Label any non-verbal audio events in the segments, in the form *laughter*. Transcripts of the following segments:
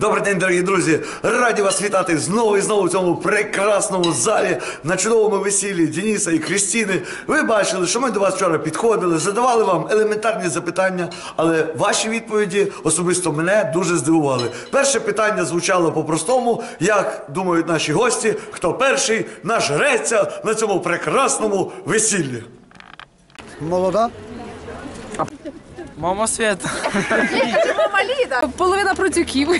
Добрий день, дорогі друзі! Раді вас вітати знову і знову в цьому прекрасному залі на чудовому весіллі Дениса і Крістіни. Ви бачили, що ми до вас вчора підходили, задавали вам елементарні запитання, але ваші відповіді особисто мене дуже здивували. Перше питання звучало по-простому, як думають наші гості, хто перший нажреться на цьому прекрасному весіллі. Молода? Мама Свята. Половина процюків. Нас,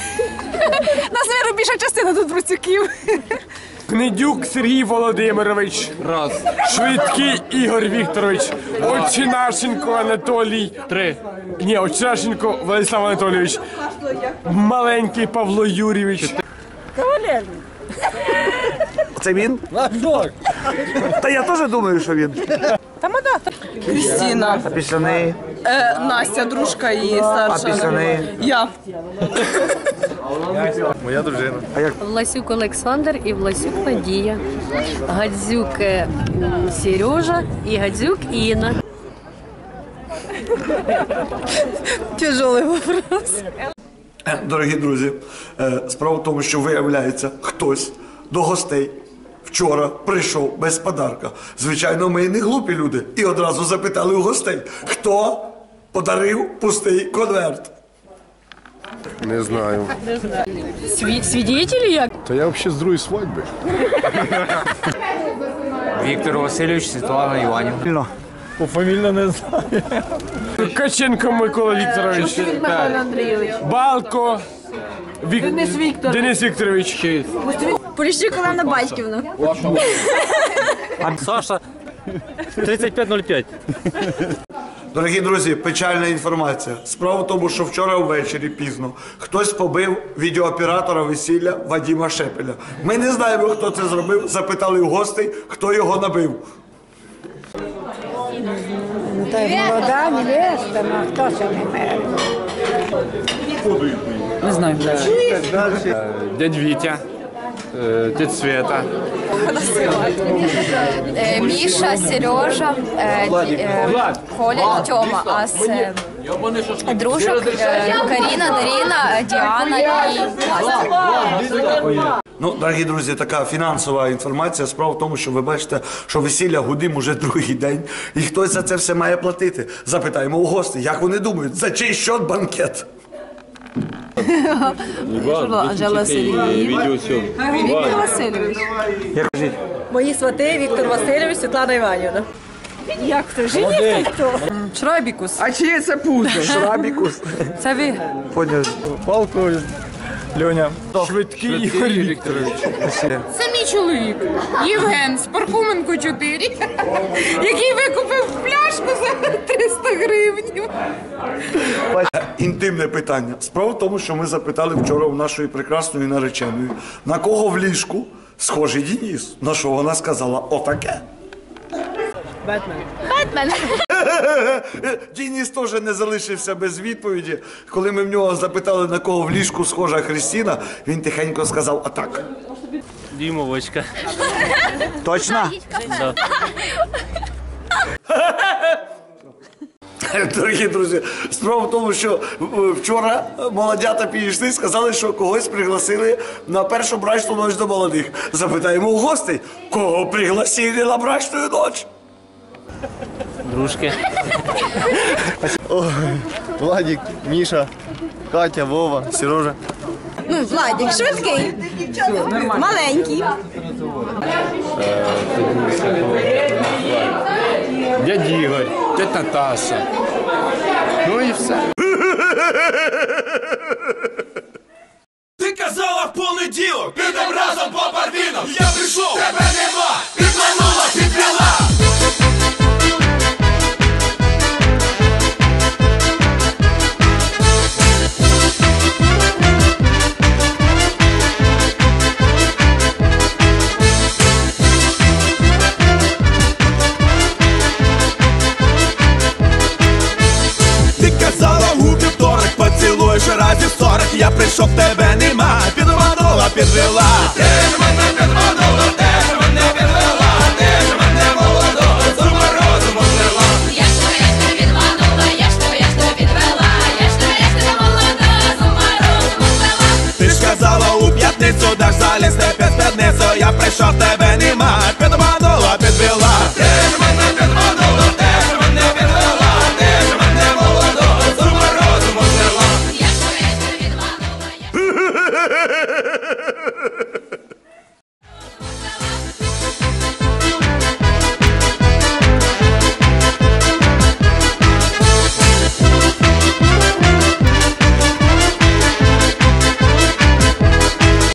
мабуть, більша частина тут процюків. Гнедюк Сергій Володимирович. Раз. Швидкий Ігор Вікторович. Очинашенко Анатолій. Три. Ні, Очинашенко Владислав Анатолійович. Маленький Павло Юрійович. Це він? Та я теж думаю, що він. Крістіна. А після неї? Е, Настя, дружка її старша. А після неї? Я. Власюк Олександр і Власюк Надія, Гадзюк е, Сережа і Гадзюк Інна. Тяжелий вопрос. Дорогі друзі, е, справа в тому, що виявляється, хтось до гостей вчора прийшов без подарка. Звичайно, ми не глупі люди. І одразу запитали у гостей, хто подарив пустий конверт. Не знаю. Сві- свідетелі як? Та я взагалі з другої свадьби. Віктор Васильович, Світлана Іванівна. Каченко Микола Вікторович. Балко. Вік... Денис Вікторович. Денис Вікторович. Поліщук Олена Батьківна. Саша. 3505. Дорогі друзі, печальна інформація. Справа в тому, що вчора ввечері пізно хтось побив відеооператора весілля Вадіма Шепеля. Ми не знаємо, хто це зробив. Запитали у гостей, хто його набив. Та й молода невеста, ну хто це не мер? Дядь Вітя. Е, Дядь Свята. Е, Міша, Сережа, е, е, Коля і Тьома, а з е, дружок е, Каріна, Даріна, е, Діана і Настя. Ну, дорогі друзі, така фінансова інформація. Справа в тому, що ви бачите, що весілля гудим уже другий день, і хтось за це все має платити. Запитаємо у гостей, як вони думають, за чий счет банкет? Анжела Віктор Васильович. Мої свати Віктор Васильович, Світлана Іванівна. Як хто? Жених хто? Шрайбікус. А чиє це пузо? Шрабікус. Це ви. Поняв. Палко Льоня. Швидкий Ігор Вікторович. Це мій чоловік. Євген з Пархоменко 4, який викупив пляшку за 300 гривнів. Інтимне питання. Справа в тому, що ми запитали вчора у нашої прекрасної нареченої, на кого в ліжку схожий Дініс. На що вона сказала отаке. Бетмен. *laughs* Дініс теж не залишився без відповіді. Коли ми в нього запитали, на кого в ліжку схожа Христіна, він тихенько сказав отак. Дімовочка. Точно? *laughs* Дорогі друзі, справа в тому, що е, вчора молодята підійшли, сказали, що когось пригласили на першу брачну ніч до молодих. Запитаємо у гостей, кого пригласили на брачну ніч? Дружки. Владик, Міша, Катя, Вова, Сережа. Ну, Владик, швидкий. Маленький. Дядь Ігор, дядь Наташа. Ну і все. Ти казала в понеділок, підем разом по барвінам Я прийшов, Прийшов, тебе нема, підманула, підвела. Ти ж мене підманула, ти ж мене підвела. Ти ж мене молодого, з ума розуму Я ж тебе, я ж тебе підманула, я ж тебе, я ж тебе підвела, я ж тебе, я ж тебе молода, з ума розуму звела. Ти ж лізти під спідницю, я прийшов, тебе нема,